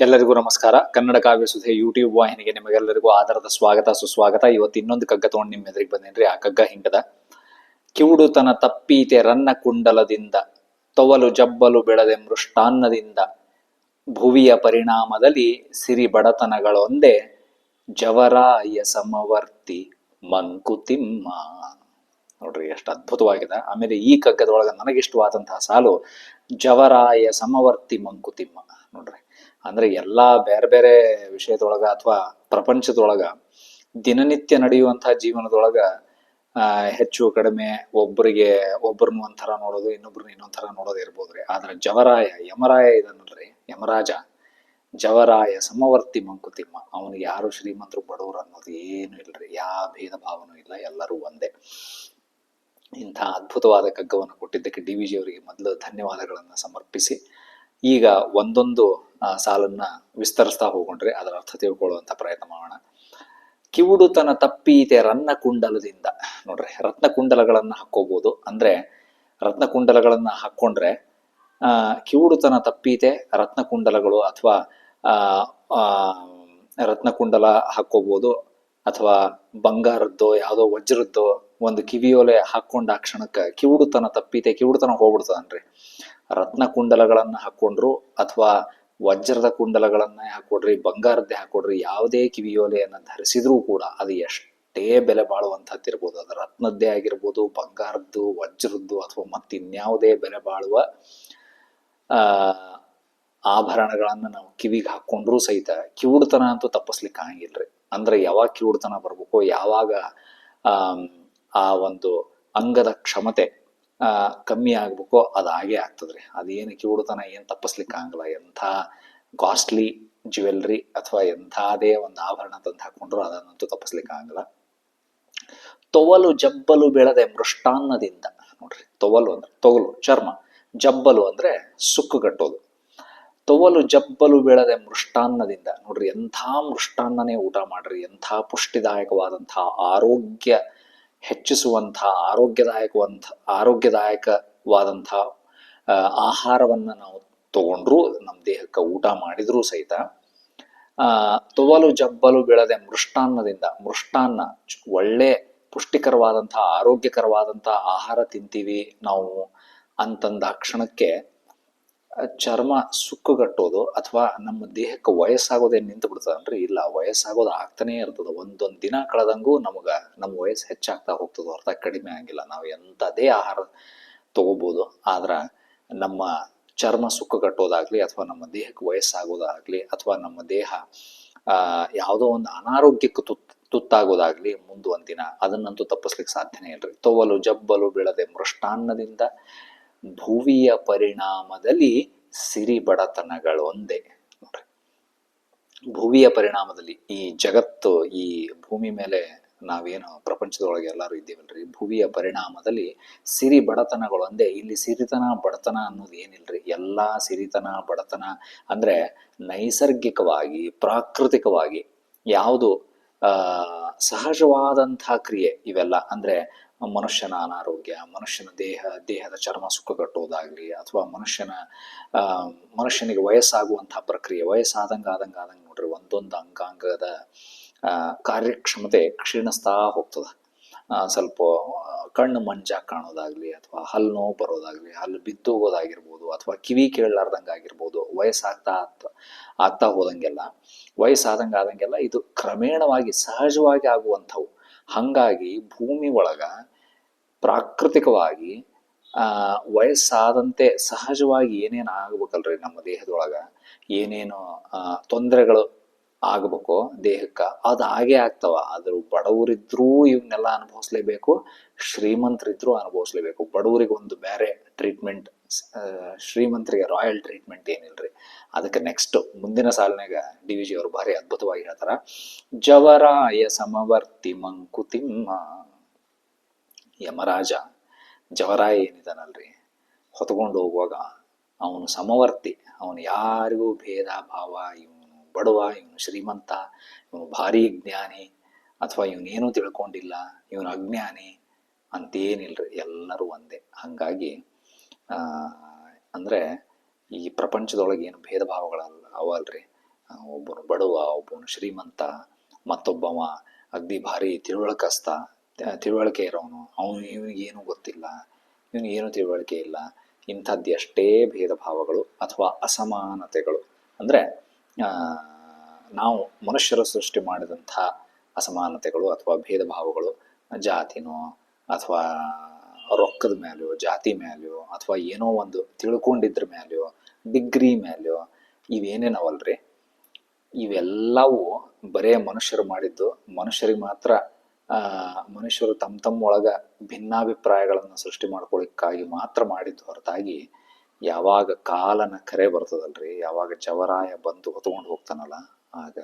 ಎಲ್ಲರಿಗೂ ನಮಸ್ಕಾರ. ಕನ್ನಡ ಕಾವ್ಯ ಸುಧೆ ಯೂಟ್ಯೂಬ್ ವಾಹಿನಿಗೆ ನಿಮಗೆಲ್ಲರಿಗೂ ಆಧಾರದ ಸ್ವಾಗತ, ಸುಸ್ವಾಗತ. ಇವತ್ತು ಇನ್ನೊಂದು ಕಗ್ಗ ತಗೊಂಡು ನಿಮ್ಮ ಎದುರಿಗೆ ಬಂದೇನ್ರಿ? ಆ ಕಗ್ಗ ಹಿಂಗದ? ಕಿವುಡುತನ ತಪ್ಪೀತೆ ರನ್ನ ಕುಂಡಲದಿಂದ, ತೊವಲು ಜಬ್ಬಲು ಬೆಳೆದೆ ಮೃಷ್ಟಾನ್ನದಿಂದ, ಭುವಿಯ ಪರಿಣಾಮದಲ್ಲಿ ಸಿರಿ ಬಡತನಗಳೊಂದೇ ಜವರಾಯ ಸಮವರ್ತಿ ಮಂಕುತಿಮ್ಮ. ನೋಡ್ರಿ, ಎಷ್ಟು ಅದ್ಭುತವಾಗಿದೆ. ಆಮೇಲೆ ಈ ಕಗ್ಗದೊಳಗೆ ನನಗಿಷ್ಟವಾದಂತಹ ಸಾಲು ಜವರಾಯ ಸಮವರ್ತಿ ಮಂಕುತಿಮ್ಮ. ನೋಡ್ರಿ. ಅಂದ್ರೆ ಎಲ್ಲಾ ಬೇರೆ ಬೇರೆ ವಿಷಯದೊಳಗ ಅಥವಾ ಪ್ರಪಂಚದೊಳಗ ದಿನನಿತ್ಯ ನಡೆಯುವಂತಹ ಜೀವನದೊಳಗ ಹೆಚ್ಚು ಕಡಿಮೆ ಒಬ್ಬರಿಗೆ ಒಬ್ಬರನ್ನ ಒಂಥರ ನೋಡೋದು, ಇನ್ನೊಬ್ರನ್ನ ಇನ್ನೊಂಥರ ನೋಡೋದು ಇರ್ಬೋದ್ರಿ. ಆದ್ರೆ ಜವರಾಯ, ಯಮರಾಯ ಇದನ್ನಲ್ರಿ. ಯಮರಾಜ, ಜವರಾಯ ಸಮವರ್ತಿ ಮಂಕುತಿಮ್ಮ. ಅವನು ಯಾರು ಶ್ರೀಮಂತರು ಬಡವರು ಅನ್ನೋದು ಏನು ಇಲ್ರಿ. ಯಾವ ಭೇದ ಭಾವನೂ ಇಲ್ಲ. ಎಲ್ಲರೂ ಒಂದೇ. ಇಂಥ ಅದ್ಭುತವಾದ ಕಗ್ಗವನ್ನು ಕೊಟ್ಟಿದ್ದಕ್ಕೆ ಡಿ ವಿ ಜಿ ಅವರಿಗೆ ಮೊದಲು ಧನ್ಯವಾದಗಳನ್ನು ಸಮರ್ಪಿಸಿ. ಈಗ ಒಂದೊಂದು ಸಾಲನ್ನ ವಿಸ್ತರಿಸ್ತಾ ಹೋಗೊಂಡ್ರೆ ಅದರ ಅರ್ಥ ತಿಳ್ಕೊಳ್ಳುವಂತ ಪ್ರಯತ್ನ ಮಾಡೋಣ. ಕಿವುಡುತನ ತಪ್ಪೀತೆ ರನ್ನ ಕುಂಡಲದಿಂದ ನೋಡ್ರಿ ರತ್ನ ಕುಂಡಲಗಳನ್ನ ಹಾಕೋಬಹುದು ಅಂದ್ರೆ ರತ್ನ ಕುಂಡಲಗಳನ್ನ ಹಾಕೊಂಡ್ರೆ ಆ, ಕಿವುಡುತನ ತಪ್ಪೀತೆ ರತ್ನ ಕುಂಡಲಗಳು ಅಥವಾ, ಆ ರತ್ನ ಕುಂಡಲ ಹಾಕೋಬಹುದು ಅಥವಾ ಬಂಗಾರದ್ದೋ, ಯಾವುದೋ ವಜ್ರದ್ದೋ ಒಂದು ಕಿವಿಯೋಲೆ ಹಾಕೊಂಡ ಆ ಕ್ಷಣಕ್ಕೆ ಕಿವುಡುತನ ತಪ್ಪೀತೆ, ಕಿವುಡುತನ ಹೋಗ್ಬಿಡ್ತದನ್ರಿ ರತ್ನ ಕುಂಡಲಗಳನ್ನ ಹಾಕೊಂಡ್ರು ಅಥವಾ ವಜ್ರದ ಕುಂಡಲಗಳನ್ನೇ ಹಾಕೊಡ್ರಿ, ಬಂಗಾರದ್ದೇ ಹಾಕೊಡ್ರಿ, ಯಾವುದೇ ಕಿವಿಯೋಲೆಯನ್ನು ಧರಿಸಿದ್ರೂ ಕೂಡ ಅದು ಎಷ್ಟೇ ಬೆಲೆ ಬಾಳುವಂಥದ್ದಿರ್ಬೋದು ಅದು ರತ್ನದ್ದೇ ಆಗಿರ್ಬೋದು, ಬಂಗಾರದ್ದು, ವಜ್ರದ್ದು ಅಥವಾ ಮತ್ತಿನ್ಯಾವುದೇ ಬೆಲೆ ಬಾಳುವ, ಆ, ಆಭರಣಗಳನ್ನ ನಾವು ಕಿವಿಗೆ ಹಾಕೊಂಡ್ರೂ ಸಹಿತ ಕಿವುಡ್ತನ ಅಂತೂ ತಪ್ಪಿಸ್ಲಿಕ್ಕೆ ಆಗಂಗಿಲ್ರಿ ಅಂದ್ರೆ ಯಾವಾಗ ಕಿವುಡ್ತನ ಬರ್ಬೇಕು, ಯಾವಾಗ ಆ ಒಂದು ಅಂಗದ ಕ್ಷಮತೆ ಕಮ್ಮಿ ಆಗ್ಬೇಕೋ, ಅದು ಹಾಗೆ ಆಗ್ತದ್ರಿ. ಅದೇನು ಕಿವುಡುತನ ಏನು ತಪ್ಪಿಸ್ಲಿಕ್ಕೆ ಆಗಲ್ಲ. ಎಂಥ ಕಾಸ್ಟ್ಲಿ ಜ್ಯುವೆಲ್ರಿ ಅಥವಾ ಎಂಥದೇ ಒಂದು ಆಭರಣ ತಂದು ಹಾಕೊಂಡ್ರು ಅದನ್ನಂತೂ ತಪ್ಪಿಸ್ಲಿಕ್ಕೆ ಆಗಲ್ಲ. ತೊವಲು ಜಬ್ಬಲು ಬೆಳೆದೆ ಮೃಷ್ಟಾನ್ನದಿಂದ. ನೋಡ್ರಿ, ತೊವಲು ಅಂದ್ರೆ, ತೊಗಲು, ಚರ್ಮ. ಜಬ್ಬಲು ಅಂದ್ರೆ ಸುಕ್ಕು ಕಟ್ಟೋದು. ತೊವಲು ಜಬ್ಬಲು ಬೆಳೆದೆ ಮೃಷ್ಟಾನ್ನದಿಂದ. ನೋಡ್ರಿ, ಎಂಥ ಮೃಷ್ಟಾನ್ನನೇ ಊಟ ಮಾಡ್ರಿ, ಎಂಥ ಪುಷ್ಟಿದಾಯಕವಾದಂಥ ಆರೋಗ್ಯ ಹೆಚ್ಚಿಸುವಂಥ ಆರೋಗ್ಯದಾಯಕವಂತ ಆರೋಗ್ಯದಾಯಕವಾದಂಥ ಆಹಾರವನ್ನು ನಾವು ತಗೊಂಡ್ರು ನಮ್ಮ ದೇಹಕ್ಕೆ ಊಟ ಮಾಡಿದರೂ ಸಹಿತ ತೊವಲು ಜಬ್ಬಲು ಬೆಳೆದೆ ಮೃಷ್ಟಾನ್ನದಿಂದ, ಮೃಷ್ಟಾನ್ನ ಒಳ್ಳೆ ಪುಷ್ಟಿಕರವಾದಂತಹ ಆರೋಗ್ಯಕರವಾದಂತಹ ಆಹಾರ ತಿಂತೀವಿ ನಾವು ಅಂತಂದ ಕ್ಷಣಕ್ಕೆ ಚರ್ಮ ಸುಕ್ಕುಗಟ್ಟೋದು ಅಥವಾ ನಮ್ಮ ದೇಹಕ್ಕೆ ವಯಸ್ಸಾಗೋದೇ ನಿಂತು ಬಿಡ್ತದನ್ರಿ ಇಲ್ಲ, ವಯಸ್ಸಾಗೋದು ಆಗ್ತಾನೇ ಇರ್ತದ. ಒಂದೊಂದು ದಿನ ಕಳೆದಂಗೂ ನಮಗ ನಮ್ಮ ವಯಸ್ಸು ಹೆಚ್ಚಾಗ್ತಾ ಹೋಗ್ತದ. ಹೊರತ ಕಡಿಮೆ ಆಗಿಲ್ಲ. ನಾವು ಎಂಥದೇ ಆಹಾರ ತಗೋಬಹುದು ಆದ್ರೆ ನಮ್ಮ ಚರ್ಮ ಸುಕ್ಕುಗಟ್ಟೋದಾಗ್ಲಿ ಅಥವಾ ನಮ್ಮ ದೇಹಕ್ಕೆ ವಯಸ್ಸಾಗೋದಾಗ್ಲಿ ಅಥವಾ ನಮ್ಮ ದೇಹ ಯಾವುದೋ ಒಂದು ಅನಾರೋಗ್ಯಕ್ಕೆ ತುತ್, ತುತ್ತಾಗೋದಾಗ್ಲಿ ಮುಂದೆ ದಿನ ಅದನ್ನಂತೂ ತಪ್ಪಿಸ್ಲಿಕ್ಕೆ ಸಾಧ್ಯನೇ ಇಲ್ರಿ. ತೊವಲು, ಜಬ್ಬಲು ಬೀಳದೆ ಮೃಷ್ಟಾನ್ನದಿಂದ ಭುವಿಯ ಪರಿಣಾಮದಲ್ಲಿ ಸಿರಿ ಬಡತನಗಳೊಂದೇ ಭುವಿಯ ಪರಿಣಾಮದಲ್ಲಿ ಈ ಜಗತ್ತು, ಈ ಭೂಮಿ ಮೇಲೆ ನಾವೇನು ಪ್ರಪಂಚದೊಳಗೆ ಎಲ್ಲರೂ ಇದ್ದೀವಲ್ರಿ? ಭುವಿಯ ಪರಿಣಾಮದಲ್ಲಿ ಸಿರಿ ಬಡತನಗಳೊಂದೇ ಇಲ್ಲಿ ಸಿರಿತನ, ಬಡತನ ಅನ್ನೋದು ಏನಿಲ್ರಿ? ಎಲ್ಲಾ ಸಿರಿತನ, ಬಡತನ ಅಂದ್ರೆ ನೈಸರ್ಗಿಕವಾಗಿ, ಪ್ರಾಕೃತಿಕವಾಗಿ ಯಾವುದು ಸಹಜವಾದಂಥ ಕ್ರಿಯೆ ಇವೆಲ್ಲ. ಅಂದ್ರೆ ಮನುಷ್ಯನ ಅನಾರೋಗ್ಯ, ಮನುಷ್ಯನ ದೇಹ, ದೇಹದ ಚರ್ಮ ಸುಕ್ಕುಗಟ್ಟೋದಾಗ್ಲಿ ಅಥವಾ ಮನುಷ್ಯನ ಮನುಷ್ಯನಿಗೆ ವಯಸ್ಸಾಗುವಂತಹ ಪ್ರಕ್ರಿಯೆ ವಯಸ್ಸಾದಂಗ ಆದಂಗ ಆದಂಗ ನೋಡ್ರಿ ಒಂದೊಂದು ಅಂಗಾಂಗದ ಕಾರ್ಯಕ್ಷಮತೆ ಕ್ಷೀಣಿಸ್ತಾ ಹೋಗ್ತದೆ. ಸ್ವಲ್ಪ, ಕಣ್ಣು ಮಂಜಾಗಿ ಕಾಣೋದಾಗ್ಲಿ ಅಥವಾ ಹಲ್ಲು ನೋವು ಬರೋದಾಗ್ಲಿ ಹಲ್ಲು ಬಿದ್ದೋಗೋದಾಗಿರ್ಬೋದು ಅಥವಾ ಕಿವಿ ಕೇಳಲಾರ್ದಂಗ ಆಗಿರ್ಬೋದು ವಯಸ್ಸಾಗ್ತಾ ಆಗ್ತಾ ಹೋದಂಗೆಲ್ಲ ವಯಸ್ಸಾದಂಗ ಆದಂಗೆಲ್ಲ ಇದು ಕ್ರಮೇಣವಾಗಿ ಸಹಜವಾಗಿ ಆಗುವಂಥವು. ಹಂಗಾಗಿ ಭೂಮಿ ಒಳಗ ಪ್ರಾಕೃತಿಕವಾಗಿ ವಯಸ್ಸಾದಂತೆ ಸಹಜವಾಗಿ ಏನೇನು ಆಗ್ಬೇಕಲ್ರಿ ನಮ್ಮ ದೇಹದೊಳಗೆ? ಏನೇನು ತೊಂದರೆಗಳು ಆಗ್ಬೇಕು ದೇಹಕ್ಕೆ? ಅದು ಹಾಗೆ ಆಗ್ತಾವ. ಆದರೂ ಬಡವರಿದ್ರೂ ಇವನ್ನೆಲ್ಲ ಅನುಭವಿಸ್ಲೇಬೇಕು, ಶ್ರೀಮಂತರಿದ್ರೂ ಅನುಭವಿಸ್ಲೇಬೇಕು. ಬಡವರಿಗೆ ಒಂದು ಬೇರೆ ಟ್ರೀಟ್ಮೆಂಟ್ ಶ್ರೀಮಂತರಿಗೆ ರಾಯಲ್ ಟ್ರೀಟ್ಮೆಂಟ್ ಏನಿಲ್ರಿ? ಅದಕ್ಕೆ ನೆಕ್ಸ್ಟ್ ಮುಂದಿನ ಸಾಲಿನಾಗ ಡಿ ವಿ ಜಿ ಅವರು ಭಾರಿ ಅದ್ಭುತವಾಗಿ ಹೇಳ್ತಾರ. ಜವರಾಯ ಸಮವರ್ತಿ ಮಂಕುತಿಮ್ಮ. ಯಮರಾಜ, ಜವರಾಯ ಏನಿದಾನಲ್ರಿ? ಹೊತ್ಕೊಂಡು ಹೋಗುವಾಗ ಅವನು ಸಮವರ್ತಿ, ಅವನು ಯಾರಿಗೂ ಭೇದ ಭಾವ, ಇವನು ಬಡವ, ಇವನು ಶ್ರೀಮಂತ, ಇವನು ಭಾರಿ ಜ್ಞಾನಿ ಅಥವಾ ಇವನೇನು ತಿಳ್ಕೊಂಡಿಲ್ಲ, ಇವನು ಅಜ್ಞಾನಿ ಅಂತೇನಿಲ್ರಿ. ಎಲ್ಲರೂ ಒಂದೇ. ಹಂಗಾಗಿ ಅಂದರೆ ಈ ಪ್ರಪಂಚದೊಳಗೆ ಏನು ಭೇದ ಭಾವಗಳಲ್ಲ, ಅವಲ್ರಿ. ಒಬ್ಬನು ಬಡವ, ಒಬ್ಬನು ಶ್ರೀಮಂತ, ಮತ್ತೊಬ್ಬವ ಅಗ್ದಿ ಭಾರಿ ತಿಳುವಳಕಸ್ತ ತಿಳುವಳಿಕೆ ಇರೋನು. ಅವನು ಇವನಿಗೇನು ಗೊತ್ತಿಲ್ಲ. ಇವನಿಗೇನು ತಿಳುವಳಿಕೆ ಇಲ್ಲ. ಇಂಥದ್ದು ಎಷ್ಟೇ ಭೇದ ಭಾವಗಳು ಅಥವಾ ಅಸಮಾನತೆಗಳು. ಅಂದರೆ ನಾವು ಮನುಷ್ಯರು ಸೃಷ್ಟಿ ಮಾಡಿದಂಥ ಅಸಮಾನತೆಗಳು ಅಥವಾ ಭೇದ ಭಾವಗಳು ಜಾತಿನೋ ಅಥವಾ ರೊಕ್ಕದ ಮೇಲೆಯೋ ಜಾತಿ ಮೇಲೆಯೋ ಅಥವಾ ಏನೋ ಒಂದು ತಿಳ್ಕೊಂಡಿದ್ರ ಮೇಲೆಯೋ ಡಿಗ್ರಿ ಮೇಲೆಯೋ ಇವೇನೇನವಲ್ರಿ? ಇವೆಲ್ಲವೂ ಬರೇ ಮನುಷ್ಯರು ಮಾಡಿದ್ದು ಮನುಷ್ಯರಿಗೆ ಮಾತ್ರ ಆ, ಮನುಷ್ಯರು ತಮ್ಮ ತಮ್ಮ ಒಳಗ ಭಿನ್ನಾಭಿಪ್ರಾಯಗಳನ್ನು ಸೃಷ್ಟಿ ಮಾಡ್ಕೊಳ್ಳಿಕ್ಕಾಗಿ ಮಾತ್ರ ಮಾಡಿದ್ದು ಹೊರತಾಗಿ ಯಾವಾಗ ಕಾಲನ ಕರೆ ಬರ್ತದಲ್ರಿ, ಯಾವಾಗ ಜವರಾಯ ಬಂದು ಹೊತ್ಕೊಂಡು ಹೋಗ್ತಾನಲ್ಲ, ಆಗ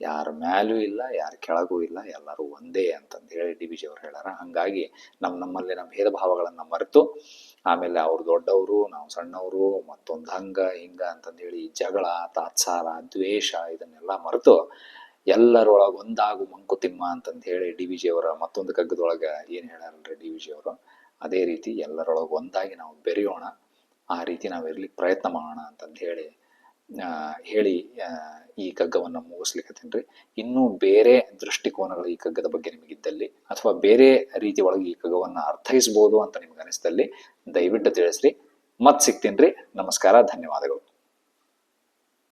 ಯಾರ ಮ್ಯಾಲೂ ಇಲ್ಲ, ಯಾರ ಕೆಳಗೂ ಇಲ್ಲ, ಎಲ್ಲರೂ ಒಂದೇ ಅಂತಂದು ಹೇಳಿ ಡಿ ಬಿ ಅವ್ರು ಹೇಳ್ಯಾರ. ಹಂಗಾಗಿ ನಮ್ಮ ನಮ್ಮಲ್ಲಿನ ಭೇದ ಭಾವಗಳನ್ನು ಮರೆತು ಆಮೇಲೆ ಅವ್ರು ದೊಡ್ಡವರು, ನಾವು ಸಣ್ಣವರು, ಮತ್ತೊಂದು ಹಂಗ, ಹಿಂಗ ಅಂತಂದು ಹೇಳಿ ಜಗಳ, ತಾತ್ಸಾರ, ದ್ವೇಷ ಇದನ್ನೆಲ್ಲ ಮರೆತು ಎಲ್ಲರೊಳಗೆ ಒಂದಾಗು ಮಂಕುತಿಮ್ಮ ಅಂತಂದು ಹೇಳಿ ಡಿ ವಿ ಜಿ ಅವರ ಮತ್ತೊಂದು ಕಗ್ಗದೊಳಗೆ ಏನು ಹೇಳ್ಯಾರಲ್ರಿ ಡಿ ವಿ ಜಿ ಅವರು? ಅದೇ ರೀತಿ ಎಲ್ಲರೊಳಗೆ ಒಂದಾಗಿ ನಾವು ಬೆರೆಯೋಣ. ಆ ರೀತಿ ನಾವು ಇರ್ಲಿಕ್ಕೆ ಪ್ರಯತ್ನ ಮಾಡೋಣ ಅಂತಂದು ಹೇಳಿ ಹೇಳಿ ಈ ಕಗ್ಗವನ್ನು ಮುಗಿಸ್ಲಿಕ್ಕತ್ತೀನಿ ಇನ್ನೂ ಬೇರೆ ದೃಷ್ಟಿಕೋನಗಳು ಈ ಕಗ್ಗದ ಬಗ್ಗೆ ನಿಮಗಿದ್ದಲ್ಲಿ ಅಥವಾ ಬೇರೆ ರೀತಿ ಒಳಗೆ ಈ ಕಗ್ಗವನ್ನು ಅರ್ಥೈಸ್ಬೋದು ಅಂತ ನಿಮ್ಗೆ ಅನಿಸ್ದಲ್ಲಿ ದಯವಿಟ್ಟು ತಿಳಿಸ್ರಿ. ಮತ್ತೆ ಸಿಗ್ತೀನಿ ನಮಸ್ಕಾರ, ಧನ್ಯವಾದಗಳು.